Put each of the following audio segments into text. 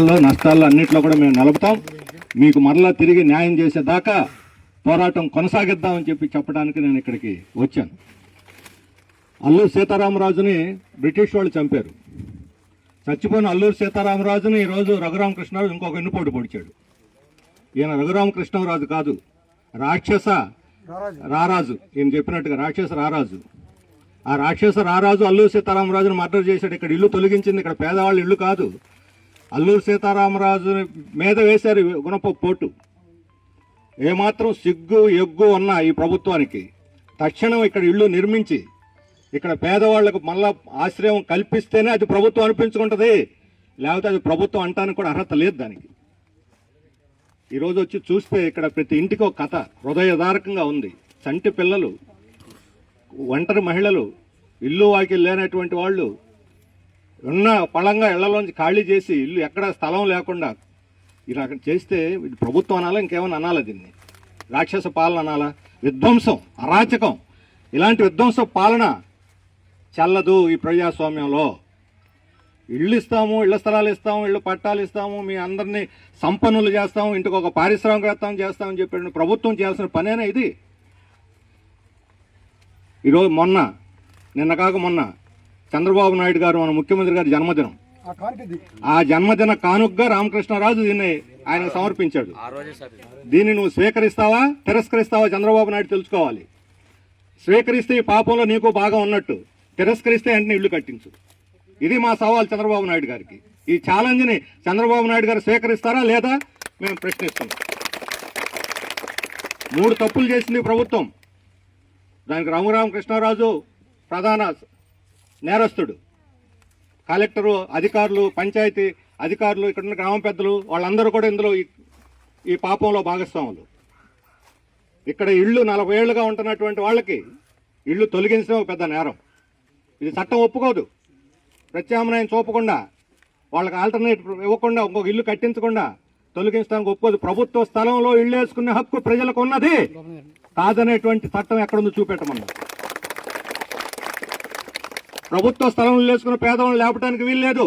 లాభాల్లో నష్టాల్లో అన్నింటిలో కూడా మేము నిలుపుతాం. మీకు మరలా తిరిగి న్యాయం చేసేదాకా పోరాటం కొనసాగిద్దామని చెప్పి చెప్పడానికి నేను ఇక్కడికి వచ్చాను. అల్లూరు సీతారామరాజుని బ్రిటిష్ వాళ్ళు చంపారు. చచ్చిపోయిన అల్లూరు సీతారామరాజుని ఈరోజు రఘురామకృష్ణరాజు ఇంకొక ఎన్నుపోటు పొడిచాడు. ఈయన రఘురామకృష్ణరాజు కాదు రాక్షస రారాజు. ఈయన చెప్పినట్టుగా రాక్షస రారాజు. ఆ రాక్షస రారాజు అల్లూరు సీతారామరాజును మర్డర్ చేశాడు. ఇక్కడ ఇల్లు తొలగించింది. ఇక్కడ పేదవాళ్ళ ఇల్లు కాదు. అల్లూరు సీతారామరాజు మీద వేశారు గుణప పోటు ఏమాత్రం సిగ్గు ఎగ్గు ఉన్న ఈ ప్రభుత్వానికి తక్షణం ఇక్కడ ఇల్లు నిర్మించి ఇక్కడ పేదవాళ్ళకు మళ్ళా ఆశ్రయం కల్పిస్తేనే అది ప్రభుత్వం అనిపించుకుంటుంది. లేకపోతే అది ప్రభుత్వం అంటానికి కూడా అర్హత లేదు దానికి. ఈరోజు వచ్చి చూస్తే ఇక్కడ ప్రతి ఇంటికి ఒక కథ హృదయదారకంగా ఉంది. చంటి పిల్లలు ఒంటరి మహిళలు ఇల్లు వాకి లేనటువంటి వాళ్ళు ఉన్న పళంగా ఇళ్ళలోంచి ఖాళీ చేసి ఇల్లు ఎక్కడ స్థలం లేకుండా ఇలా చేస్తే ఇది ప్రభుత్వం అనాలా ఇంకేమైనా అనాలా దీన్ని? రాక్షస పాలన అనాలా? విధ్వంసం అరాచకం. ఇలాంటి విధ్వంస పాలన చల్లదు ఈ ప్రజాస్వామ్యంలో. ఇళ్ళు ఇస్తాము ఇళ్ళ స్థలాలు ఇస్తాము ఇళ్ళు పట్టాలు ఇస్తాము మీ అందరినీ సంపన్నులు చేస్తాము ఇంటికి ఒక పారిశ్రామికవేత్తం చేస్తామని చెప్పిన ప్రభుత్వం చేయాల్సిన పనేనా ఇది? ఈరోజు మొన్న నిన్న కాక మొన్న చంద్రబాబు నాయుడు గారు మన ముఖ్యమంత్రి గారి జన్మదినం. ఆ జన్మదిన కానుకగా రామకృష్ణరాజు దీన్ని ఆయన సమర్పించాడు. దీన్ని నువ్వు స్వీకరిస్తావా? తిరస్కరిస్తావా? చంద్రబాబు నాయుడు తెలుసుకోవాలి. స్వీకరిస్తే ఈ పాపంలో నీకు బాగా ఉన్నట్టు. తిరస్కరిస్తే వెంటనే ఇల్లు కట్టించు. ఇది మా సవాల్ చంద్రబాబు నాయుడు గారికి. ఈ ఛాలెంజ్ని చంద్రబాబు నాయుడు గారు స్వీకరిస్తారా లేదా మేము ప్రశ్నిస్తున్నాం. మూడు తప్పులు చేసింది ప్రభుత్వం. దానికి రఘురామకృష్ణరాజు ప్రధాన నేరస్తుడు. కలెక్టరు అధికారులు పంచాయతీ అధికారులు ఇక్కడ ఉన్న గ్రామ పెద్దలు వాళ్ళందరూ కూడా ఇందులో ఈ- ఈ పాపంలో భాగస్వాములు. ఇక్కడ ఇళ్ళు నలభై ఏళ్ళుగా ఉంటున్నటువంటి వాళ్ళకి ఇళ్ళు తొలగించడం పెద్ద నేరం. ఇది చట్టం ఒప్పుకోదు. ప్రత్యామ్నాయం చూపకుండా వాళ్ళకి ఆల్టర్నేట్ ఇవ్వకుండా ఇంకొక ఇల్లు కట్టించకుండా తొలగించడానికి ఒప్పుకోదు. ప్రభుత్వ స్థలంలో ఇళ్ళు వేసుకునే హక్కు ప్రజలకు ఉన్నది. కాదనేటువంటి చట్టం ఎక్కడుందో చూపెట్టమన్నా. ప్రభుత్వ స్థలంలో వేసుకున్న పేదవాళ్ళు లేపడానికి వీల్లేదు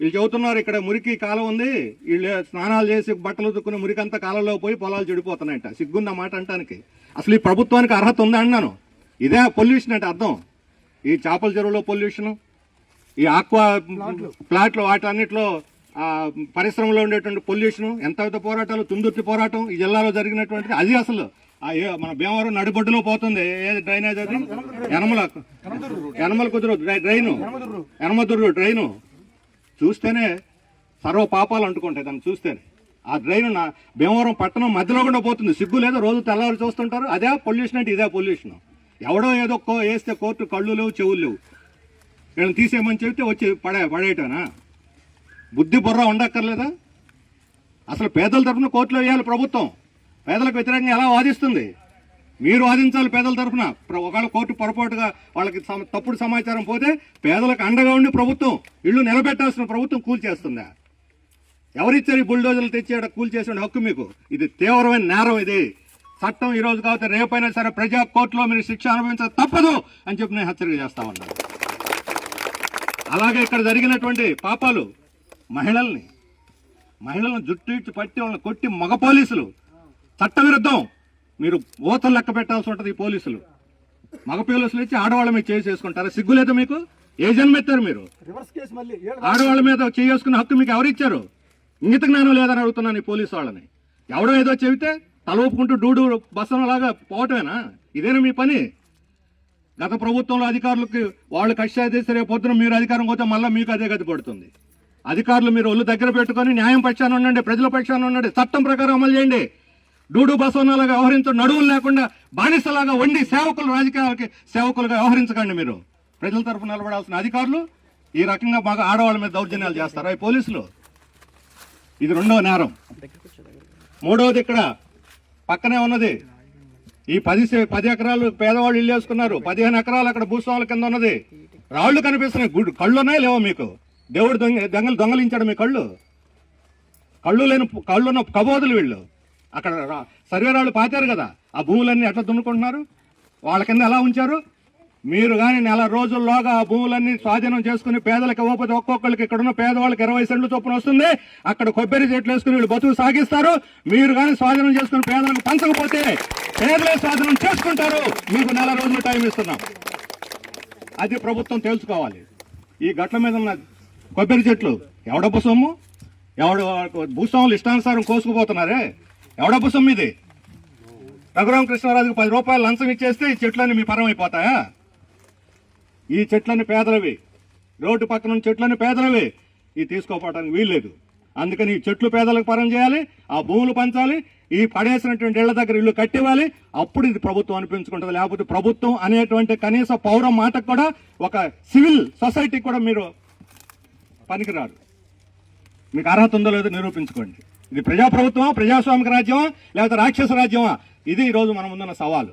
వీళ్ళు చెబుతున్నారు ఇక్కడ మురికి కాలం ఉంది. వీళ్ళు స్నానాలు చేసి బట్టలు దుక్కుని మురికి అంతా కాలంలో పోయి పొలాలు చెడిపోతున్నాయంట. సిగ్గుంది ఆ మాట అంటానికి. అసలు ఈ ప్రభుత్వానికి అర్హత ఉందా అన్నాను. ఇదే పొల్యూషన్ అంటే అర్థం. ఈ చేపల చెరువులో పొల్యూషన్ ఈ ఆక్వా ప్లాట్లు. వాటన్నిటిలో పరిశ్రమలో ఉండేటువంటి పొల్యూషన్ ఎంత పోరాటాలు తుందుర్తి పోరాటం ఈ జిల్లాలో జరిగినటువంటిది అది అసలు మన భీమవరం నడిబొడ్డులో పోతుంది. ఏది డ్రైనేజ్ అది? ఎనమల ఎనమల కుదురు. Drain- drain. యనమదుర్రు డ్రైను. చూస్తేనే సర్వ పాపాలు అంటుకుంటాయి దాన్ని చూస్తేనే. ఆ డ్రైన్ నా భీమవరం పట్టణం మధ్యలో కూడా పోతుంది. సిగ్గు లేదు రోజు తెల్లవారు చూస్తుంటారు. అదే పొల్యూషన్ అంటే ఇదే పొల్యూషన్ ఎవడో ఏదో కో- వేస్తే కోర్టు కళ్ళు లేవు చెవులు లేవు. వీళ్ళని తీసేయమని చెప్తే వచ్చి పడే పడేయటనా బుద్ధి బుర్ర ఉండక్కర్లేదా? అసలు పేదల తరఫున కోర్టులో వేయాలి ప్రభుత్వం. పేదలకు వ్యతిరేకంగా ఎలా వాదిస్తుంది? మీరు వాదించాలి పేదల తరఫున. ఒకవేళ కోర్టు పొరపాటుగా వాళ్ళకి తప్పుడు సమాచారం పోతే పేదలకు అండగా ఉండి ప్రభుత్వం ఇళ్ళు నిలబెట్టాల్సిన ప్రభుత్వం కూల్చేస్తుందా ఎవరిచ్చారు ఈ బుల్డోజర్లు తెచ్చి ఈడ కూల్చేసే హక్కు మీకు? ఇది తీవ్రమైన నేరం ఇది. చట్టం ఈ రోజు కాకపోతే రేపైనా సరే ప్రజా కోర్టులో మీరు శిక్ష అనుభవించక తప్పదు అని చెప్పి నేను హెచ్చరిక చేస్తా ఉన్నాను అలాగే ఇక్కడ జరిగినటువంటి పాపాలు మహిళల్ని మహిళలను జుట్టు ఇచ్చి పట్టి వాళ్ళని కొట్టి మగ పోలీసులు చట్టవిరుద్ధం. మీరు ఓతలు లెక్క పెట్టాల్సి ఉంటుంది ఈ పోలీసులు. మగ పోలీసులు ఇచ్చి ఆడవాళ్ళ మీద చేసి చేసుకుంటారా? సిగ్గులేదు మీకు? ఏ జన్మెత్తారు మీరు? ఆడవాళ్ళ మీద చేసుకునే హక్కు మీకు ఎవరిచ్చారు ఇంగిత జ్ఞానం లేదని అడుగుతున్నాను ఈ పోలీసు వాళ్ళని. ఎవడో ఏదో చెబితే తల ఊపుకుంటూ డూడు బస్సం లాగా పోవటమేనా? ఇదేనా మీ పని? గత ప్రభుత్వంలో అధికారులకి వాళ్ళు కష్టాలు చేస్తే రేపు పొద్దున మీరు అధికారం పోతే మళ్ళీ మీకు అదే గతి పడుతుంది. అధికారులు మీరు ఒళ్ళు దగ్గర పెట్టుకొని న్యాయం పక్షాన ఉండండి ప్రజల పక్షాన ఉండండి చట్టం ప్రకారం అమలు చేయండి. డూడు బసవనాలుగా వ్యవహరించడం నడువులు లేకుండా బానిసలాగా వండి సేవకులు రాజకీయాలకి సేవకులుగా వ్యవహరించకండి మీరు. ప్రజల తరఫు నిలబడాల్సిన అధికారులు ఈ రకంగా బాగా ఆడవాళ్ళ మీద దౌర్జన్యాలు చేస్తారు అవి పోలీసులు? ఇది రెండవ నేరం. మూడవది ఇక్కడ పక్కనే ఉన్నది. ఈ పది సే- పది ఎకరాలు పేదవాళ్ళు ఇల్లు వేసుకున్నారు. పదిహేను ఎకరాలు అక్కడ భూస్వాముల కింద ఉన్నది. రాళ్ళు కనిపిస్తున్నాయి. గుడ్ కళ్ళు ఉన్నాయి లేవో మీకు. దేవుడు దొంగ దొంగలు దొంగలించాడు మీ కళ్ళు. కళ్ళు లేని కళ్ళున్న కబోదులు వీళ్ళు. అక్కడ సర్వే రాళ్ళు పాతారు కదా. ఆ భూములన్నీ ఎట్లా దున్నుకుంటున్నారు? వాళ్ళ కింద ఎలా ఉంచారు? మీరు కానీ నెల రోజుల్లోగా ఆ భూములన్నీ స్వాధీనం చేసుకుని పేదలకు ఇవ్వకపోతే ఒక్కొక్కరికి ఇక్కడున్న పేదవాళ్ళకి ఇరవై సెంట్లు చొప్పున వస్తుంది. అక్కడ కొబ్బరి చెట్లు వేసుకుని వీళ్ళు బతుకు సాగిస్తారు. మీరు కానీ స్వాధీనం చేసుకుని పేదలకు పంచకపోతే పేదలే స్వాధీనం చేసుకుంటారు. మీకు నెల రోజులు టైం ఇస్తున్నాం. అది ప్రభుత్వం తెలుసుకోవాలి ఈ గట్ల మీద ఉన్న కొబ్బరి చెట్లు ఎవడొప్ప సొమ్ము? ఎవడు భూస్వాములు ఇష్టానుసారం కోసుకుపోతున్నారే? ఎవడబ్బ సొమ్ము ఇది రఘురామ కృష్ణరాజుకు పది రూపాయలు లంచం ఇచ్చేస్తే ఈ చెట్లన్నీ మీ పరం అయిపోతాయా ఈ చెట్లన్నీ పేదలవి. రోడ్డు పక్కన ఉన్న చెట్లన్నీ పేదలవి. ఈ తీసుకోపోవడానికి వీల్లేదు. అందుకని ఈ చెట్లు పేదలకు పరం చేయాలి ఆ భూములు పంచాలి ఈ పడేసినటువంటి ఇళ్ళ దగ్గర ఇల్లు కట్టివ్వాలి. అప్పుడు ఇది ప్రభుత్వం అనిపించుకుంటుంది. లేకపోతే ప్రభుత్వం అనేటువంటి కనీస పౌర మాటకు కూడా ఒక సివిల్ సొసైటీకి కూడా మీరు పనికిరారు. మీకు అర్హత ఉందో లేదో నిరూపించుకోండి. ఇది ప్రజాప్రభుత్వమా ప్రజాస్వామిక రాజ్యమా లేకపోతే రాక్షస రాజ్యమా? ఇది ఈరోజు మన ముందున్న సవాలు.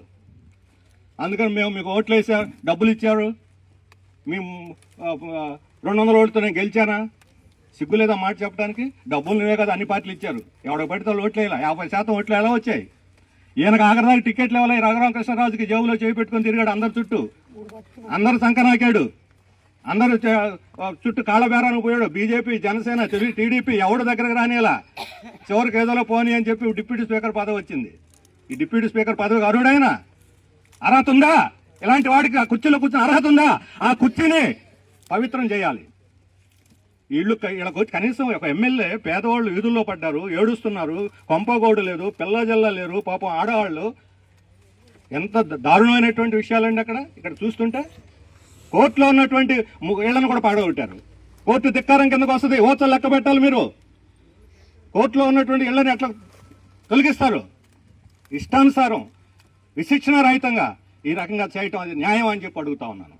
అందుకని మేము మీకు ఓట్లు వేసారు డబ్బులు ఇచ్చారు. మేము రెండు వందల ఓట్లతో నేను గెలిచానా? సిగ్గు లేదా మాట చెప్పడానికి? డబ్బులు నువ్వే కదా అన్ని పార్టీలు ఇచ్చారు. ఎవడ పడితే ఓట్లు వేయాలి? యాభై శాతం ఓట్లు ఎలా వచ్చాయి? ఈయనకు ఆఖరిదాకా టికెట్లు ఇవ్వాలి రఘురామకృష్ణరాజుకి జేబులో చేయి పెట్టుకొని తిరిగాడు అందరి చుట్టూ. అందరు సంకనాకాడు అందరూ చుట్టూ కాళ్ళబేరానికి పోయాడు. బీజేపీ జనసేన టీడీపీ ఎవడు దగ్గరకు రానిలా చివరికి ఏదోలో పోనీ అని చెప్పి డిప్యూటీ స్పీకర్ పదవి వచ్చింది. ఈ డిప్యూటీ స్పీకర్ పదవి అరుడైనా అర్హత ఉందా? ఇలాంటి వాడికి ఆ కుర్చీలో కూర్చుని అర్హత ఉందా? ఆ కుర్చీని పవిత్రం చేయాలి. ఇళ్ళు వీళ్ళకి వచ్చి కనీసం ఒక ఎమ్మెల్యే పేదవాళ్ళు వీధుల్లో పడ్డారు ఏడుస్తున్నారు కొంపగోడు లేదు పిల్ల జల్ల లేరు పాపం ఆడవాళ్ళు. ఎంత దారుణమైనటువంటి విషయాలండి అక్కడ? ఇక్కడ చూస్తుంటే కోర్టులో ఉన్నటువంటి ము- ఇళ్ళను కూడా పాడగొట్టారు. కోర్టు ధిక్కారం కిందకు వస్తుంది. ఓచలు లెక్క పెట్టాలి మీరు. కోర్టులో ఉన్నటువంటి ఇళ్ళను ఎట్లా తొలగిస్తారు? ఇష్టానుసారం విశిక్షణ రహితంగా ఈ రకంగా చేయటం అది న్యాయం అని చెప్పి అడుగుతా ఉన్నాను.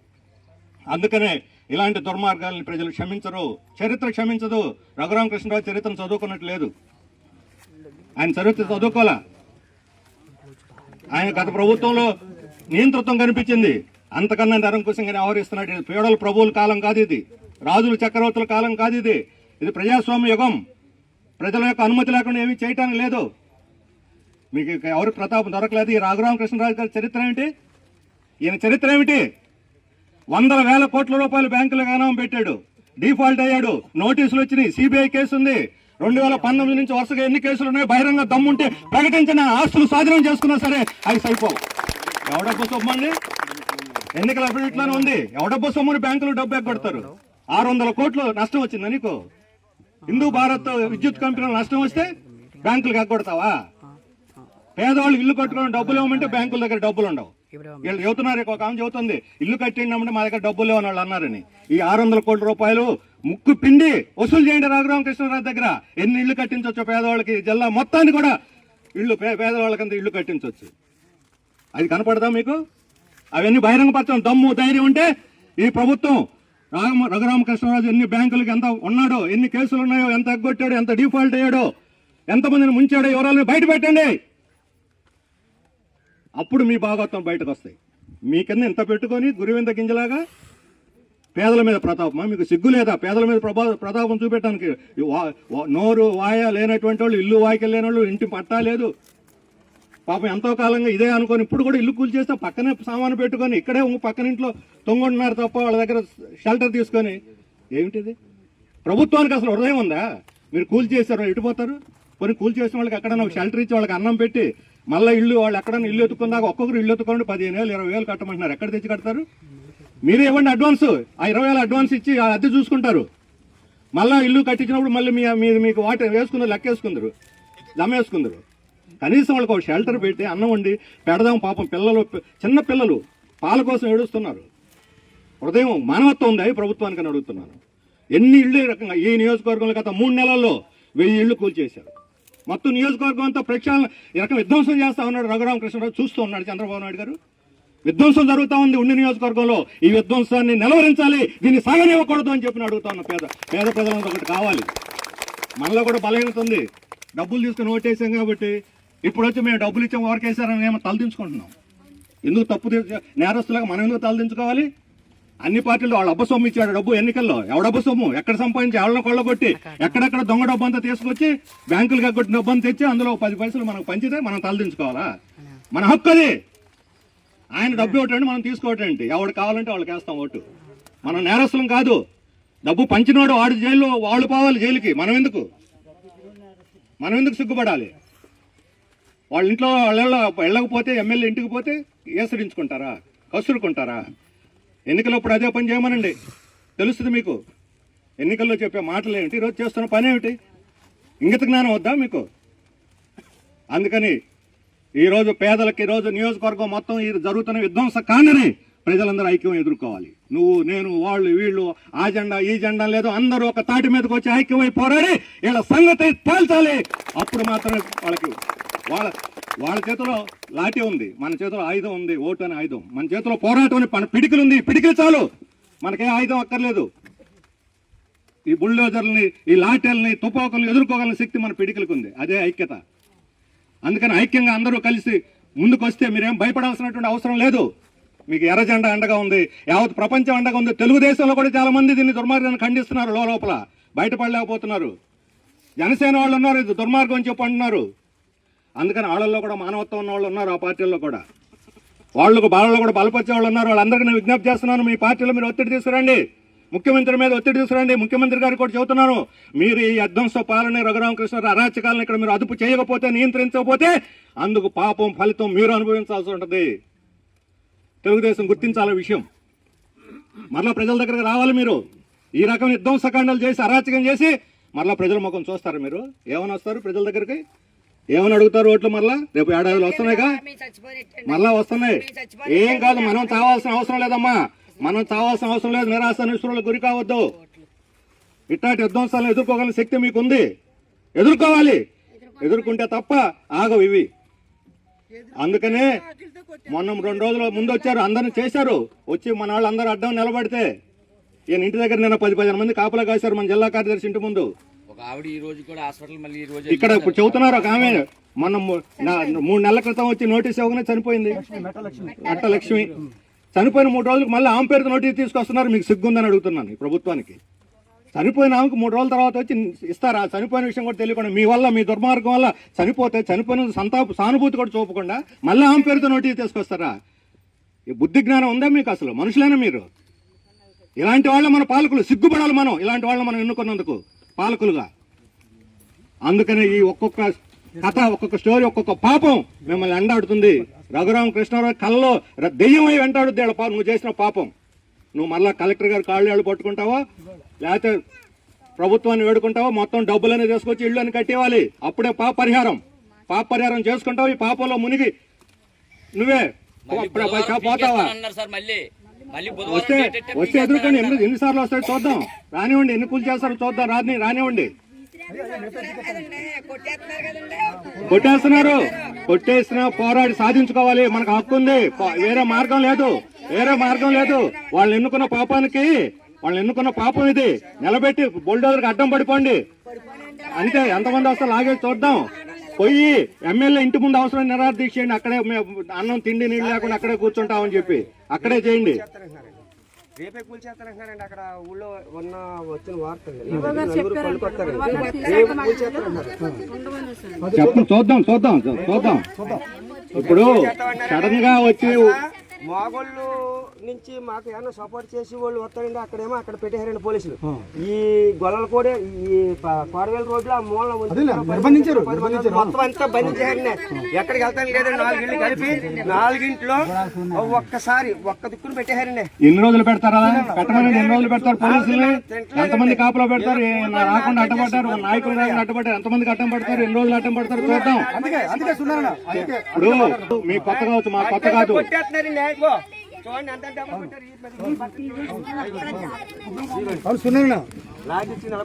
అందుకనే ఇలాంటి దుర్మార్గాలను ప్రజలు క్షమించరు. చరిత్ర క్షమించదు. రఘురామకృష్ణరావు చరిత్రను చదువుకున్నట్టు లేదు. ఆయన చరిత్ర చదువుకోలే ఆయన గత ప్రభుత్వంలో నియంతృత్వం కనిపించింది. అంతకన్నా నిరంకుశంగా వ్యవహరిస్తున్నాడు ఇది పేడల ప్రభువుల కాలం కాదు ఇది. రాజుల చక్రవర్తుల కాలం కాదు ఇది. ఇది ప్రజాస్వామ్య యుగం. ప్రజల యొక్క అనుమతి లేకుండా ఏమీ చేయటానికి లేదు. మీకు ఎవరి ప్రతాపం దొరకలేదు. ఈ రఘురామకృష్ణరాజు గారి చరిత్ర ఏమిటి? ఈయన చరిత్ర ఏమిటి? వందల వేల కోట్ల రూపాయలు బ్యాంకులో గానం పెట్టాడు. డిఫాల్ట్ అయ్యాడు. నోటీసులు వచ్చినాయి. సిబిఐ కేసు ఉంది. రెండు వేల పంతొమ్మిది నుంచి వరుసగా ఎన్ని కేసులు ఉన్నాయి బహిరంగ దమ్ముంటే ప్రకటించిన ఆస్తులు స్వాధీనం చేసుకున్నా సరే అవి సరిపోవు. ఎవడ సొమ్ము ఎన్నికల అభివృద్ధిలోనే ఉంది. ఎవడబ్బు సొమ్ముని బ్యాంకులు డబ్బు ఎగ్గొడతారు. ఆరు వందల కోట్లు నష్టం వచ్చిందా నీకు? హిందూ భారత్ విద్యుత్ కంపెనీలు నష్టం వస్తే బ్యాంకులకు ఎగ్గొడతావా? పేదవాళ్ళు ఇల్లు కట్టుకుని డబ్బులు ఇవ్వమంటే బ్యాంకుల దగ్గర డబ్బులు ఉండవు. వీళ్ళు చెబుతున్నారు ఒక ఆమె చెబుతుంది ఇల్లు కట్టిండమంటే మా దగ్గర డబ్బులు లేవని వాళ్ళు అన్నారని. ఈ ఆరు వందల కోట్ల రూపాయలు ముక్కు పిండి వసూలు చేయండి రఘురామకృష్ణరాజు దగ్గర. ఎన్ని ఇల్లు కట్టించవచ్చు పేదవాళ్ళకి జిల్లా మొత్తాన్ని కూడా ఇల్లు పేదవాళ్ళకంత ఇల్లు కట్టించవచ్చు అది కనపడదా మీకు? అవన్నీ బహిరంగపరచడం. దమ్ము ధైర్యం ఉంటే ఈ ప్రభుత్వం రామ రఘురామకృష్ణరాజు ఎన్ని బ్యాంకులకు ఎంత ఉన్నాడో ఎన్ని కేసులు ఉన్నాయో ఎంత ఎగ్గొట్టాడో ఎంత డిఫాల్ట్ అయ్యాడో ఎంతమందిని ముంచాడో వివరాలను బయట పెట్టండి. అప్పుడు మీ భాగవతం బయటకు వస్తాయి. మీ కింద ఇంత పెట్టుకొని గురువింద గింజలాగా పేదల మీద ప్రతాపమా? మీకు సిగ్గు లేదా? పేదల మీద ప్రభా ప్రతాపం చూపెట్టడానికి నోరు వాయ లేనటువంటి వాళ్ళు ఇల్లు వాయికి లేని వాళ్ళు ఇంటి పట్టా లేదు. పాపం ఎంతో కాలంగా ఇదే అనుకొని ఇప్పుడు కూడా ఇల్లు కూల్ చేస్తే పక్కనే సామాను పెట్టుకొని ఇక్కడే పక్కన ఇంట్లో తొంగుంటున్నారు తప్ప వాళ్ళ దగ్గర షెల్టర్ తీసుకొని. ఏమిటిది? ప్రభుత్వానికి అసలు హృదయం ఉందా? మీరు కూల్ చేశారు ఎటుపోతారు కొన్ని కూల్ చేసిన వాళ్ళకి ఎక్కడైనా ఒక షెల్టర్ ఇచ్చి వాళ్ళకి అన్నం పెట్టి మళ్ళీ ఇల్లు వాళ్ళు ఎక్కడైనా ఇల్లు ఎత్తుకున్నాక ఒక్కొక్కరు ఇల్లు ఎత్తుకోండి పదిహేను వేలు ఇరవై వేలు కట్టమంటున్నారు. ఎక్కడ తెచ్చి కడతారు? మీరే ఇవ్వండి అడ్వాన్స్. ఆ ఇరవై వేలు అడ్వాన్స్ ఇచ్చి అద్దె చూసుకుంటారు. మళ్ళీ ఇల్లు కట్టించినప్పుడు మళ్ళీ మీ మీకు వాటర్ వేసుకుందరు లెక్క వేసుకుందరు జమ వేసుకుందరు కనీసం వాళ్ళకి ఒక షెల్టర్ పెట్టి అన్నం వండి పెడదాం పాపం పిల్లలు చిన్న పిల్లలు పాల కోసం ఏడుస్తున్నారు. హృదయం మానవత్వం ఉందా ఈ ప్రభుత్వానికి అని అడుగుతున్నాను. ఎన్ని ఇళ్ళు రకంగా ఈ నియోజకవర్గంలో గత మూడు నెలల్లో వెయ్యి ఇళ్ళు కూల్చేశారు. మొత్తం నియోజకవర్గం అంతా ప్రక్షాళన ఈ రకం విధ్వంసం చేస్తా ఉన్నాడు రఘురామకృష్ణరావు చూస్తూ ఉన్నాడు చంద్రబాబు నాయుడు గారు. విధ్వంసం జరుగుతూ ఉంది ఉండి నియోజకవర్గంలో ఈ విధ్వంసాన్ని నిలవరించాలి దీన్ని సాగనివ్వకూడదు అని చెప్పి అడుగుతా ఉన్నా. పేద పేద ప్రజలంతా ఒకటి కావాలి. మనలో కూడా బలహీనత ఉంది. డబ్బులు తీసుకుని ఓటేసాం కాబట్టి ఇప్పుడు వచ్చి మేము డబ్బులు ఇచ్చాం ఓరకేసారని మేము తలదించుకుంటున్నాం ఎందుకు తప్పు నేరస్తులుగా మనం ఎందుకు తలదించుకోవాలి అన్ని పార్టీలు వాళ్ళు అబ్బ సొమ్ము ఇచ్చాడు డబ్బు ఎన్నికల్లో ఎవడబ్బ సొమ్ము? ఎక్కడ సంపాదించి ఎవరిని కొల్లగొట్టి ఎక్కడెక్కడ దొంగ డబ్బు అంతా తీసుకొచ్చి బ్యాంకులు కగ్గొట్టి డబ్బు అంతా తెచ్చి అందులో పది పైసలు మనకు పంచితే మనం తలదించుకోవాలా మన హక్కు అది. ఆయన డబ్బు ఇవ్వటండి మనం తీసుకోవటండి. ఎవడు కావాలంటే వాళ్ళకి వేస్తాం ఓటు. మనం నేరస్తులం కాదు. డబ్బు పంచినోడు వాడు జైల్లో వాళ్ళు పోవాలి జైలుకి. మనం ఎందుకు? మనం ఎందుకు సిగ్గుపడాలి? వాళ్ళ ఇంట్లో వాళ్ళ వెళ్ళకపోతే ఎమ్మెల్యే ఇంటికి పోతే ఏసరించుకుంటారా కసురుకుంటారా? ఎన్నికలప్పుడు అదే పని చేయమనండి. తెలుస్తుంది మీకు. ఎన్నికల్లో చెప్పే మాటలు ఏమిటి ఈరోజు చేస్తున్న పని ఏమిటి ఇంగిత జ్ఞానం వద్దా మీకు? అందుకని ఈరోజు పేదలకు ఈరోజు నియోజకవర్గం మొత్తం ఈ జరుగుతున్న విధ్వంస కాండని ప్రజలందరూ ఐక్యం ఎదుర్కోవాలి. నువ్వు నేను వాళ్ళు వీళ్ళు ఆ జెండా ఈ జెండా లేదు అందరూ ఒక తాటి మీదకి వచ్చి ఐక్యమై పోరాడి వీళ్ళ సంగతి తేల్చాలి. అప్పుడు మాత్రమే వాళ్ళకి వాళ్ళ వాళ్ళ చేతిలో లాఠీ ఉంది మన చేతిలో ఆయుధం ఉంది ఓటు అనే ఆయుధం. మన చేతిలో పోరాటం అని మన పిడికిలు ఉంది పిడికిలు చాలు. మనకే ఆయుధం అక్కర్లేదు. ఈ బుల్డోజర్లని ఈ లాఠీలని తుపాకులను ఎదుర్కోగల శక్తి మన పిడికిలకు ఉంది. అదే ఐక్యత. అందుకని ఐక్యంగా అందరూ కలిసి ముందుకు వస్తే మీరేం భయపడాల్సినటువంటి అవసరం లేదు. మీకు ఎర్ర జెండా అండగా ఉంది యావత్ ప్రపంచం అండగా ఉంది. తెలుగుదేశంలో కూడా చాలా మంది దీన్ని దుర్మార్గాన్ని ఖండిస్తున్నారు లోపల. బయటపడలేకపోతున్నారు. జనసేన వాళ్ళు ఉన్నారు ఇది దుర్మార్గం అని చెప్పి అంటున్నారు. అందుకని వాళ్ళల్లో కూడా మానవత్వం ఉన్న వాళ్ళు ఉన్నారు ఆ పార్టీల్లో కూడా. వాళ్ళకు బాలలో కూడా బలపరిచే వాళ్ళు ఉన్నారు. వాళ్ళందరికీ నేను విజ్ఞప్తి చేస్తున్నాను మీ పార్టీలో మీరు ఒత్తిడి తీసుకురండి. ముఖ్యమంత్రి మీద ఒత్తిడి తీసుకురండి. ముఖ్యమంత్రి గారికి కూడా చెబుతున్నాను మీరు ఈ అధ్వంస పాలన రఘురామకృష్ణ అరాచకాలను ఇక్కడ మీరు అదుపు చేయకపోతే నియంత్రించకపోతే అందుకు పాపం ఫలితం మీరు అనుభవించాల్సి ఉంటుంది. తెలుగుదేశం గుర్తించాల విషయం. మరలా ప్రజల దగ్గరకు రావాలి మీరు. ఈ రకం విధ్వంసకాండాలు చేసి అరాచకం చేసి మరలా ప్రజల ముఖం చూస్తారు మీరు. ఏమని వస్తారు ప్రజల దగ్గరికి? ఏమని అడుగుతారు ఓట్లు మరలా రేపు ఏడాదిలో వస్తున్నాయిగా? మరలా వస్తున్నాయి. ఏం కాదు మనం చావాల్సిన అవసరం లేదమ్మా. మనం చావాల్సిన అవసరం లేదు. నిరాశ నిష్ఠులకు గురి కావద్దు. ఇట్లాంటి విధ్వంసాలను ఎదుర్కోగల శక్తి మీకు ఉంది ఎదుర్కోవాలి. ఎదుర్కొంటే తప్ప ఆగవు ఇవి. అందుకనే మొన్న రెండు రోజుల ముందు వచ్చారు. అందరిని చేశారు. వచ్చి మన వాళ్ళు అందరూ అడ్డం నిలబడితే ఈయన ఇంటి దగ్గర నిన్న పది పదిహేను మంది కాపలా కాశారు మన జిల్లా కార్యదర్శి ఇంటి ముందు. ఒక ఆవిడ ఈ రోజు కూడా హాస్పిటల్ మళ్ళీ ఈ రోజు ఇక్కడ ఇప్పుడు చెబుతున్నారు ఒక ఆమె. మొన్న ము- నా- మూడు నెలల క్రితం వచ్చి నోటీస్ ఇవ్వగానే చనిపోయింది. అట్ట లక్ష్మి చనిపోయిన మూడు రోజులకు మళ్ళీ ఆమె పేరుతో నోటీస్ తీసుకొస్తున్నారు. మీకు సిగ్గుందని అడుగుతున్నాను ఈ ప్రభుత్వానికి. చనిపోయిన ఆమెకు మూడు రోజుల తర్వాత వచ్చి ఇస్తారా? చనిపోయిన విషయం కూడా తెలియకుండా మీ వల్ల మీ దుర్మార్గం వల్ల చనిపోతే చనిపోయిన సంతాప సానుభూతి కూడా చూపకుండా మళ్ళీ ఆమె పేరుతో నోటీస్ తీసుకొస్తారా? ఈ బుద్ధి జ్ఞానం ఉందా మీకు అసలు? మనుషులేనా మీరు? ఇలాంటి వాళ్ళ మన పాలకులు సిగ్గుపడాలి మనం. ఇలాంటి వాళ్ళని మనం ఎన్నుకున్నందుకు. పాలకులుగా. అందుకని ఈ ఒక్కొక్క కథ ఒక్కొక్క స్టోరీ ఒక్కొక్క పాపం మిమ్మల్ని ఎండాడుతుంది రఘురామ కృష్ణారావు కళ్ళలో దెయ్యమై వెంటాడుద్ది వాళ్ళ పాపం. నువ్వు చేసిన పాపం. నువ్వు మళ్ళా కలెక్టర్ గారు కాళ్ళు ఏళ్ళు పట్టుకుంటావా? లేకపోతే ప్రభుత్వాన్ని వేడుకుంటావా? మొత్తం డబ్బులన్నీ తీసుకొచ్చి ఇళ్ళు అని కట్టేవాలి అప్పుడే పాప పరిహారం పాప పరిహారం చేసుకుంటావు. ఈ పాపంలో మునిగి నువ్వే పోతావా? వస్తే వస్తే ఎదుర్కొని ఎన్ని ఎన్నిసార్లు వస్తాయి చూద్దాం. రానివ్వండి ఎన్ని కూలి చేస్తారో చూద్దాం. రాని రానివ్వండి. కొట్టేస్తున్నారు. కొట్టేసిన పోరాడి సాధించుకోవాలి. మనకు హక్కు ఉంది. వేరే మార్గం లేదు. వేరే మార్గం లేదు. వాళ్ళు ఎన్నుకున్న పాపానికి వాళ్ళు ఎన్నుకున్న పాపం ఇది. నిలబెట్టి బుల్డోజర్కి అడ్డం పడిపోండి. అంతే ఎంతమంది వస్తారు లాగేసి చూద్దాం. పోయి ఎమ్మెల్యే ఇంటి ముందు అవసరం నిరాహార దీక్ష చేయండి. అక్కడే మేము అన్నం తిండి నీళ్ళు లేకుండా అక్కడే కూర్చుంటామని చెప్పి అక్కడే చేయండి. రేపే కూల్చేస్తారంటున్నారండి అక్కడ ఊళ్ళో ఉన్న వచ్చిన వార్త నలుగురు పళ్ళుకొస్తారండి రేపు కూల్చేస్తారంటున్నారు చెప్పు చూద్దాం చూద్దాం చూద్దాం ఇప్పుడు సడన్గా వచ్చి మాగోళ్ళు నుంచి మాకు ఏమైనా సపోర్ట్ చేసి వాళ్ళు వస్తారండి అక్కడేమో అక్కడ పెట్టేశారండి పోలీసులు. ఈ గొల్లల కూడా ఈ కోడవేల రోడ్లో ఆ మూల నిర్బంధించారు మొత్తం అంతా బంధించారండి ఎక్కడికి వెళ్తాను లేదండి నాలుగింటి కలిపి నాలుగింట్లో ఒక్కసారి ఒక్క దిక్కును పెట్టేశారండి ఎన్ని రోజులు పెడతారా? పెట్టమని ఎన్ని రోజులు పెడతారు పోలీసుల్ని ఎంతమంది కాపులో పెడతారు? రాకుండా అడ్డపడ్డారు నాయకులు రాకుండా అడ్డపడ్డారు ఎంతమందికి అడ్డం పడతారు? ఎన్ని రోజులు అడ్డం పడతారు? చూద్దాం. ఇప్పుడు మీ కొత్త కావచ్చు మా కొత్త కాదు.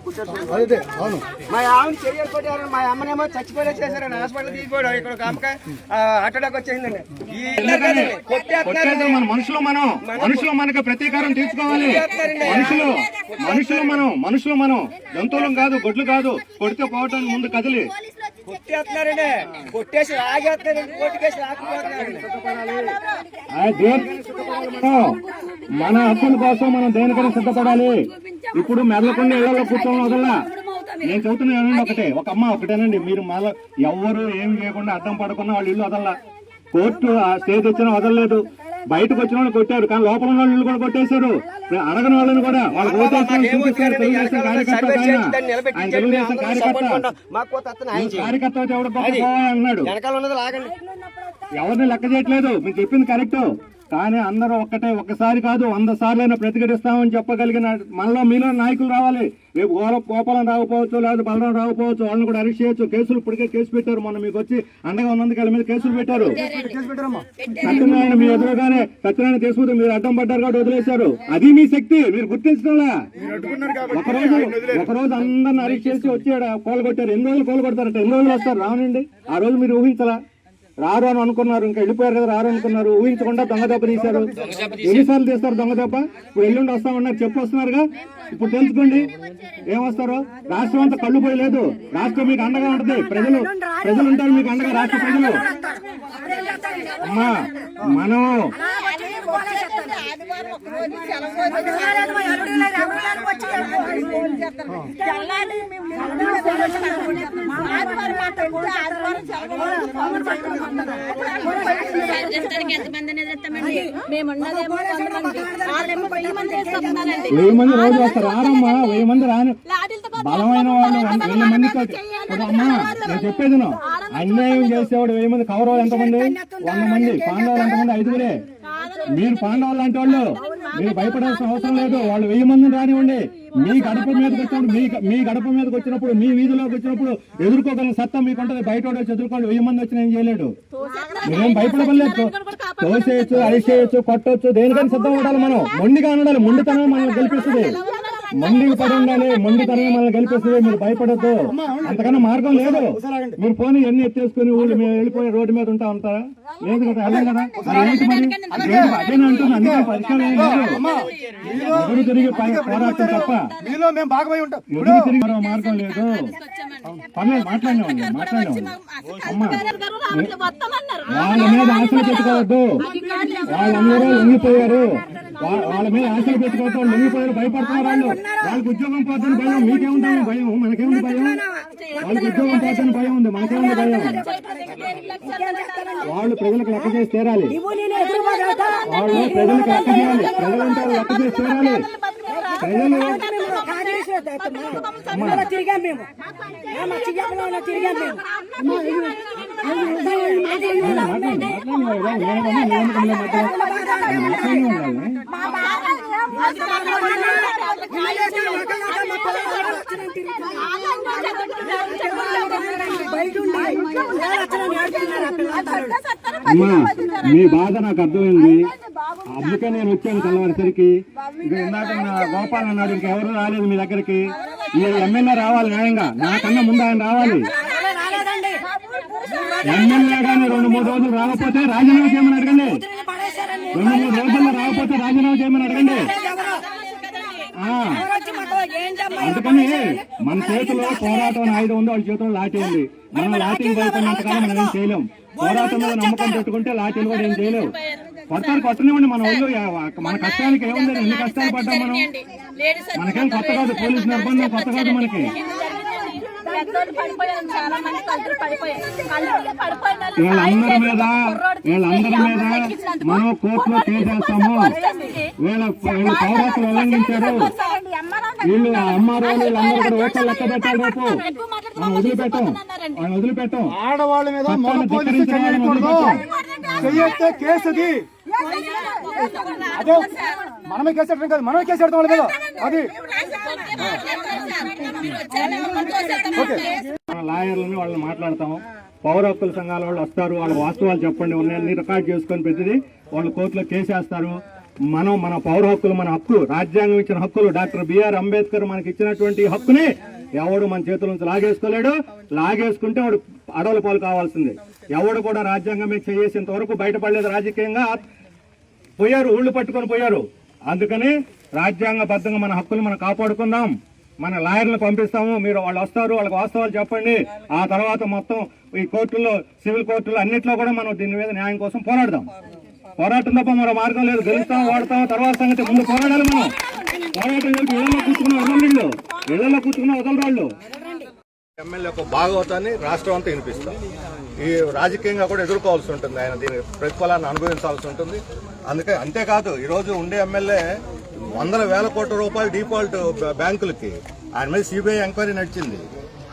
కొట్టేస్తారు. మా చెయ్యలు కొట్టారు మా అమ్మనేమో చచ్చిపోలే చేశారండి హాస్పిటల్ తీసుకోవడం ఇక్కడ ఒక అమ్మక అటాక్ వచ్చేసిందండి. మన మనుషులు మనం. మనుషులు మనకి ప్రతీకారం తీర్చుకోవాలి. మనుషులు మనుషులు మనం మనుషులు మనం. జంతువులం కాదు గొడ్లు కాదు. కొడితే పోవటానికి ముందు కదిలి. కొట్టేస్తున్నారండి. కొట్టేసి లాగేస్తున్నారండి కొట్టుకేసి లాక్కుపోతున్నారండి మన? హక్కుల కోసం మనం దేనికైనా సిద్ధపడాలి. ఇప్పుడు మెదలకుండా ఇళ్ళలో కూర్చోవడం వదల్లా నేను చెబుతున్నా ఒకటే. ఒక అమ్మ ఒకటేనండి. మీరు మళ్ళీ ఎవ్వరు ఏమి చేయకుండా అడ్డం పడకుండా వాళ్ళ ఇల్లు వదల్లా కోర్టు ఆ స్టే తెచ్చినా వదలలేదు. బయటకు వచ్చిన వాళ్ళు కొట్టారు కానీ లోపల ఉన్న వాళ్ళు కూడా కొట్టేశారు. అడగని వాళ్ళని కూడా వాళ్ళు తెలుగుదేశం కార్యకర్త. ఆయన. తెలుగుదేశం అన్నాడు. ఎవరిని లెక్క చేయట్లేదు. మీరు చెప్పింది కరెక్ట్. కానీ అందరూ ఒక్కటే ఒక్కసారి కాదు వంద సార్లైనా ప్రతిఘటిస్తామని చెప్పగలిగిన మనలో మీలో నాయకులు రావాలి. రేపు గోల గోపాలం రాకపోవచ్చు లేదా బలరాం రాకపోవచ్చు వాళ్ళని కూడా అరెస్ట్ చేయొచ్చు. కేసులు ఇప్పటికే కేసు పెట్టారు. మొన్న మీకు వచ్చి అండగా ఉన్నందుకు వాళ్ళ మీద కేసులు పెట్టారు. సత్యనారాయణ మీ ఎదురుగానే సత్యనారాయణ తీసుకుంటే మీరు అడ్డం పడ్డారు కాబట్టి వదిలేశారు. అది మీ శక్తి. మీరు గుర్తించడంలా? ఒకరోజు ఒకరోజు అందరిని అరెస్ట్ చేసి వచ్చాడు కోలగొట్టారు. ఎన్ని రోజులు కోలగొడతారట? ఎన్ని రోజులు వస్తారు? రావనండి ఆ రోజు మీరు ఊహించలా? రారు అని అనుకున్నారు ఇంకా వెళ్ళిపోయారు కదా రారు అనుకున్నారు ఊహించకుండా దొంగ దెబ్బ తీశారు ఎన్నిసార్లు తీస్తారు దొంగ దెబ్బ ఇప్పుడు ఎల్లుండి వస్తామన్నారు చెప్పు వస్తున్నారుగా ఇప్పుడు తెలుసుకోండి ఏమొస్తారు రాష్ట్రం అంతా కళ్ళు పోయలేదు రాష్ట్రం మీకు అండగా ఉంటుంది ప్రజలు ప్రజలు ఉంటారు మీకు అండగా రాష్ట్ర ప్రజలు అమ్మా మనం వెయ్యి మంది రోజు వస్తారు. రారమ్మా వెయ్యి మంది రాని. బలమైన వాళ్ళు వంద- వెయ్యి మంది అమ్మా నేను చెప్పేది అన్యాయం చేసేవాడు వెయ్యి మంది. కౌరవులు ఎంతమంది? వంద మంది. పాండవాలు ఎంతమంది? ఐదుగురే. మీరు పాండవాలు లాంటి వాళ్ళు. మీరు భయపడాల్సిన అవసరం లేదు వాళ్ళు వెయ్యి మందిని రానివ్వండి మీ గడప మీదకి వచ్చినప్పుడు మీ మీ గడప మీదకి వచ్చినప్పుడు మీ వీధిలోకి వచ్చినప్పుడు ఎదుర్కోగలిగిన సత్తా మీకు ఉంటుంది బయట వచ్చి ఎదుర్కోండి వెయ్యి మంది వచ్చినా ఏం చేయలేడు మీరేం భయపడలేదు తోసేయచ్చు అరిసేయచ్చు కొట్టొచ్చు దేనికైనా సిద్ధం ఉండాలి మనం మొండిగా ఉండాలి మొండితనం మనల్ని గెలిపిస్తుంది మొండికి పడి ఉండాలి మొండితనం మనల్ని గెలిపిస్తుంది మీరు భయపడద్దు. అంతకన్నా మార్గం లేదు. మీరు పోనీ ఎన్ని ఎత్తేసుకుని ఊళ్ళు మేము వెళ్ళిపోయి రోడ్డు మీద ఉంటా ఉంటారా లేదు కదా వెళ్ళం కదా. ఏంటి మరి? లేదు, అదేనా అంటున్నా? అందుకే పరిష్కారం ఏం లేదు. ఎదురు తిరిగి పోరాటం తప్ప తిరిగి మరో మార్గం లేదు. అమ్మా వాళ్ళ మీద ఆశలు పెట్టుకోవద్దు వాళ్ళందరూ లొంగిపోయారు వాళ్ళ మీద ఆశలు పెట్టుకోవద్దు వాళ్ళు లొంగిపోయారు భయపడుతున్నారు వాళ్ళు వాళ్ళకి ఉద్యోగం పోతుంది భయం మీకేముంటుంది భయం మనకేముంది భయం వాళ్ళకి ఉద్యోగం పోతుంది భయం ఉంది మనకేముంది భయం వాళ్ళు ప్రజలకు లెక్క చేసి తీరాలి వాళ్ళు ప్రజలకు లెక్క చేయాలి ప్రజలంతా లెక్క చేసి తీరాలి ప్రజలు తిరిగాం మేము తిరిగాం మేము మాట్లాడండి మాట్లాడండి నేను నేను నేను మాట్లాడి ఉండాలి అమ్మా మీ బాధ నాకు అర్థమైంది. అందుకే నేను వచ్చాను తెల్లవారిసరికి ఇక ఇందాక నా గోపాల్ అన్నాడు ఇంకెవరు రాలేదు. మీ దగ్గరికి. ఈ ఎమ్మెల్యే రావాలి న్యాయంగా. నాకన్నా ముందు ఆయన రావాలి. ఎమ్మెల్యే గాని రెండు మూడు రోజులు రాకపోతే రాజీనామా చేయమని అడగండి. రెండు మూడు రోజుల్లో రాకపోతే రాజీనామా చేయమని అడగండి. అందుకని మన చేతిలో పోరాటం ఆయుధం ఉంది వాళ్ళ చేతిలో లాఠీ ఉంది. మనం లాఠీని భయపడినంతకాలం మనం ఏం చేయలేం. పోరాటం మీద నమ్మకం పెట్టుకుంటే లాఠీలు కూడా ఏం చేయలేవు. కొడతారు కొట్టనివ్వండి మన ఒళ్ళు మన కష్టానికి ఏముంది ఎన్ని కష్టాలు పడ్డాం మనం? మనకేం కొత్త కాదు పోలీసు నిర్బంధం కొత్త కాదు మనకి. పెద్దోళ్ళు పడిపోయారు చాలా మంది కళ్ళు పడిపోయారు. కళ్ళు పడిపోయిన వాళ్ళు వీళ్ళందరి మీద వీళ్ళందరి మీద మనం కోర్టులో కేసేస్తాము వీళ్ళ వీళ్ళ పౌరత్వం ఉల్లంఘించారు వీళ్ళు అమ్మారు వీళ్ళందరూ కూడా ఓట్లు లెక్క పెట్టాలి రేపు. మనం వదిలిపెట్టాం. వదిలిపెట్టాం. ఆడవాళ్ళ మీద కేసు అదే మనమే కేసు పెట్టడం కాదు మనమే కేసు పెడతాం కదా అది. మన లాయర్లని వాళ్ళని మాట్లాడతాం పౌర హక్కుల సంఘాల వాళ్ళు వస్తారు వాళ్ళ వాస్తవాలు చెప్పండి ఉన్నాయని రికార్డ్ చేసుకొని ప్రతిదీ వాళ్ళు కోర్టులో కేసేస్తారు మనం మన పౌర హక్కులు మన హక్కు రాజ్యాంగం ఇచ్చిన హక్కులు డాక్టర్ బిఆర్ అంబేద్కర్ మనకి ఇచ్చినటువంటి హక్కుని ఎవడు మన చేతుల నుంచి లాగేసుకోలేడు. లాగేసుకుంటే వాడు అడవుల పాలు కావాల్సిందే. ఎవడు కూడా రాజ్యాంగమే చేసేంత వరకు బయటపడలేదు రాజకీయంగా. పోయారు ఊళ్ళు పట్టుకొని పోయారు. అందుకని రాజ్యాంగబద్ధంగా మన హక్కులు మనం కాపాడుకుందాం. మన లాయర్లను పంపిస్తాము. మీరు వాళ్ళు వస్తారు వాళ్ళకి వాస్తవాలు చెప్పండి. ఆ తర్వాత మొత్తం ఈ కోర్టుల్లో సివిల్ కోర్టుల్లో అన్నిట్లో కూడా మనం దీని మీద న్యాయం కోసం పోరాడదాం. పోరాటం తప్ప మరో మార్గం లేదు. గెలుస్తాం వాడతాం తర్వాత సంగతి ముందు పోరాడాలి మనం. పోరాటం చేసి ఇళ్ళలో కూర్చుకున్న వదలరు ఇళ్ళలో కూర్చుకున్న వదలరాళ్ళు. ఎమ్మెల్యే ఒక భాగవతాన్ని రాష్ట్రం అంతా వినిపిస్తాం. ఈ రాజకీయంగా కూడా ఎదుర్కోవాల్సి ఉంటుంది. ఆయన దీని ప్రతిఫలాన్ని అనుభవించాల్సి ఉంటుంది. అందుకే అంతేకాదు ఈరోజు ఉండే ఎమ్మెల్యే వందల వేల కోట్ల రూపాయలు డిఫాల్ట్ బ్యాంకులకి. ఆయన మీద సిబిఐ ఎంక్వైరీ నడిచింది.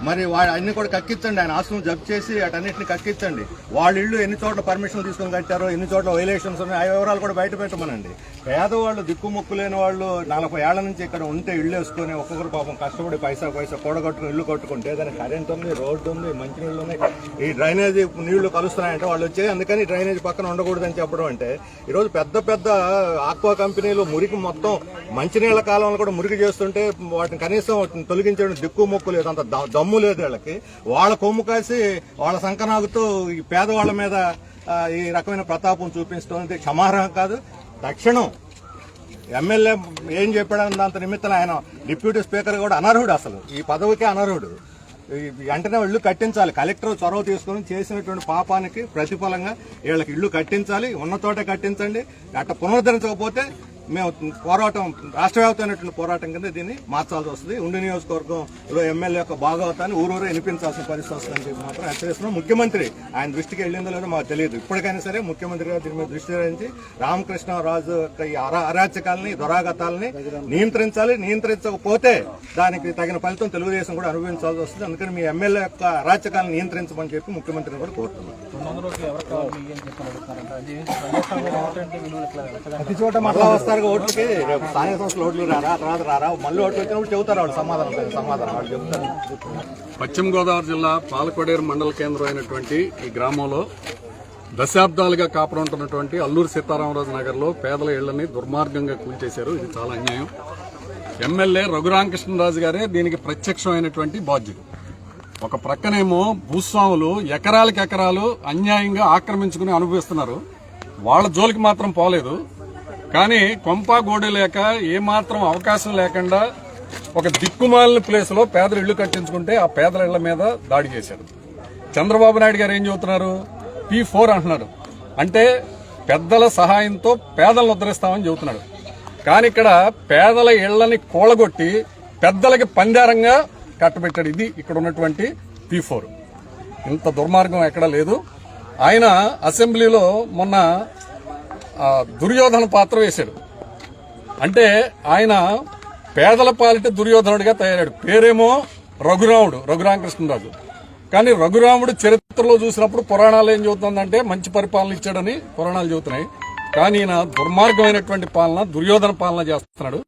మరి వాడు అన్ని కూడా కక్కించండి. ఆయన ఆస్తులను జప్ చేసి అటన్నిటిని కక్కించండి. వాళ్ళ ఇల్లు ఎన్ని చోట్ల పర్మిషన్ తీసుకొని కట్టారో ఎన్ని చోట్ల వైలేషన్స్ ఉన్నాయి ఆ వివరాలు కూడా బయట పెట్టమనండి. పేదవాళ్ళు దిక్కుముక్కు లేని వాళ్ళు నలభై ఏళ్ళ నుంచి ఇక్కడ ఉంటే ఇళ్ళు వేసుకొని ఒక్కొక్కరు పాపం కష్టపడి పైసా పైసా కూడగట్టుకుని ఇల్లు కట్టుకుంటే దానికి కరెంట్ ఉంది రోడ్డు ఉంది మంచినీళ్ళు ఉన్నాయి. ఈ డ్రైనేజీ నీళ్ళు కలుస్తున్నాయంటే వాళ్ళు వచ్చి అందుకని డ్రైనేజ్ పక్కన ఉండకూడదని చెప్పడం అంటే ఈరోజు పెద్ద పెద్ద ఆక్వా కంపెనీలు మురికి మొత్తం మంచినీళ్ళ కాలంలో కూడా మురికి చేస్తుంటే వాటిని కనీసం తొలగించడం దిక్కు మొక్కు లేదు. అంత దమ్ము దమ్ము లేదు వాళ్ళకి వాళ్ళ కొమ్ము కాసి వాళ్ళ సంకనాగుతూ ఈ పేదవాళ్ళ మీద ఈ రకమైన ప్రతాపం చూపించడం ఇది క్షమార్హం కాదు. తక్షణం ఎమ్మెల్యే ఏం చెప్పాడని దాంత నిమిత్తం ఆయన డిప్యూటీ స్పీకర్ కూడా అనర్హుడు అసలు. ఈ పదవికే అనర్హుడు. ఈ వెంటనే ఇల్లు కట్టించాలి. కలెక్టర్ చొరవ తీసుకొని చేసినటువంటి పాపానికి ప్రతిఫలంగా వీళ్ళకి ఇల్లు కట్టించాలి. ఉన్న చోట కట్టించండి. అట్ట పునరుద్ధరించకపోతే మేము పోరాటం రాష్ట్ర వ్యాప్తమైనటువంటి పోరాటం కింద దీన్ని మార్చాల్సి వస్తుంది. ఉండి నియోజకవర్గంలో ఎమ్మెల్యే యొక్క భాగవతాన్ని ఊరూరు వినిపించాల్సిన పరిస్థితి వస్తుందని చెప్పి మాత్రం హెచ్చరిస్తున్నాం. ముఖ్యమంత్రి ఆయన దృష్టికి వెళ్ళిందో లేదో మాకు తెలియదు. ఇప్పటికైనా సరే ముఖ్యమంత్రి గారు దీని మీద దృష్టి సారించి రామకృష్ణరాజు యొక్క ఈ అరా అరాచకాలని దురాగతాలని నియంత్రించాలి నియంత్రించకపోతే దానికి తగిన ఫలితం తెలుగుదేశం కూడా అనుభవించాల్సి వస్తుంది. అందుకని మీ ఎమ్మెల్యే యొక్క అరాచకాలను నియంత్రించమని చెప్పి ముఖ్యమంత్రిని కూడా కోరుతున్నాం. ప్రతి చోట మళ్ళా వస్తారు ఓట్లకి రేపు స్థానిక సంస్థలు ఓట్లు రారా తర్వాత రారా? మళ్ళీ ఓట్లు వచ్చినప్పుడు చెబుతారు వాళ్ళు సమాధానం సమాధానం వాళ్ళు చెప్తారు పశ్చిమ గోదావరి జిల్లా పాలకొడేరు మండల కేంద్రం అయినటువంటి ఈ గ్రామంలో దశాబ్దాలుగా కాపురంటున్నటువంటి అల్లూరు సీతారామరాజు నగర్లో పేదల ఇళ్ళని దుర్మార్గంగా కూల్చేశారు. ఇది చాలా అన్యాయం. ఎమ్మెల్యే రఘురామకృష్ణరాజు గారే దీనికి ప్రత్యక్షమైనటువంటి బాధ్యులు. ఒక ప్రక్కనేమో భూస్వాములు ఎకరాలకు ఎకరాలు అన్యాయంగా ఆక్రమించుకుని అనుభవిస్తున్నారు. వాళ్ళ జోలికి మాత్రం పోలేదు. కానీ కొంప గోడ లేక ఏమాత్రం అవకాశం లేకుండా ఒక దిక్కుమాలిన ప్లేస్లో పేదలు ఇళ్ళు కట్టించుకుంటే ఆ పేదల ఇళ్ళ మీద దాడి చేశారు. చంద్రబాబు నాయుడు గారు ఏం చెబుతున్నారు? పి ఫోర్ అంటున్నారు. అంటే పెద్దల సహాయంతో పేదలను ఉద్ధరిస్తామని చెబుతున్నాడు కానీ ఇక్కడ పేదల ఇళ్ళని కూలగొట్టి పెద్దలకి పందారంగా కట్టబెట్టాడు. ఇది ఇక్కడ ఉన్నటువంటి పి ఫోర్ ఇంత దుర్మార్గం ఎక్కడా లేదు. ఆయన అసెంబ్లీలో మొన్న దుర్యోధన పాత్ర వేశాడు. అంటే ఆయన పేదల పాలిట దుర్యోధనుడిగా తయారాడు పేరేమో రఘురాముడు రఘురామకృష్ణరాజు. కానీ రఘురాముడు చరిత్రలో చూసినప్పుడు పురాణాలు ఏం చెబుతుందంటే మంచి పరిపాలన ఇచ్చాడని పురాణాలు చెబుతున్నాయి. కానీ ఈయన దుర్మార్గమైనటువంటి పాలన దుర్యోధన పాలన చేస్తున్నాడు.